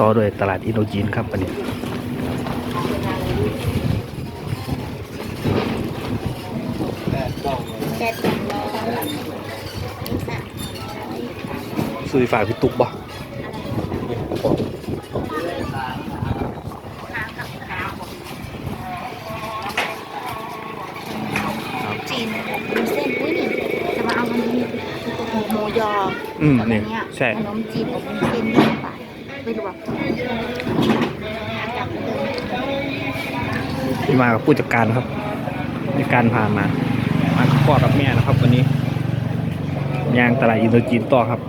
ต่อด้วยตลาดอินโดจีนครับอันนี้แค่สองร้อยสามซื้อฝากพี่ตุ๊กบ่จีนมีเส้นอุ้ยนี่จะมาเอามันนี้หมูยออืมกับนี่อันเนี้ยใช่ขนมจีนอบวุ้นเส้นยี่สิบบาท ไม่รู้ว่าจับเลยที่มากับผู้จัดการครับผู้จัดการพามา มากับพ่อกับแม่นะครับวันนี้ย่างตลาดอินโดจีนต่อครับ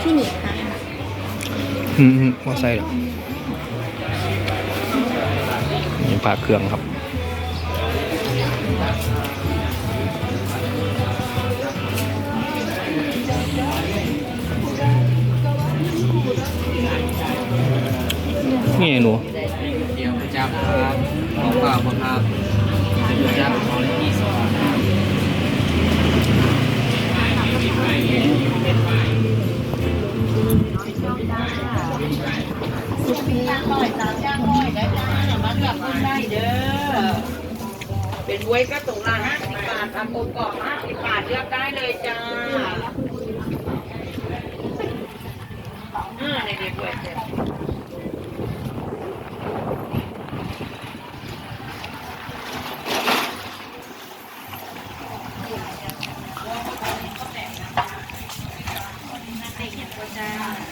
ที่หนีค่ะอืมมอไซค์เหรอนี่ปลาเครื่องครับ นี่ไงหนูเดี๋ยวจับครับของเปล่าบ่ครับเดี๋ยวจับของละยี่สิบบาทเป็นบวยก็ตรงละห้าสิบบาททำโกกรอบห้าสิบบาทเลือกได้เลยจ้า จ้า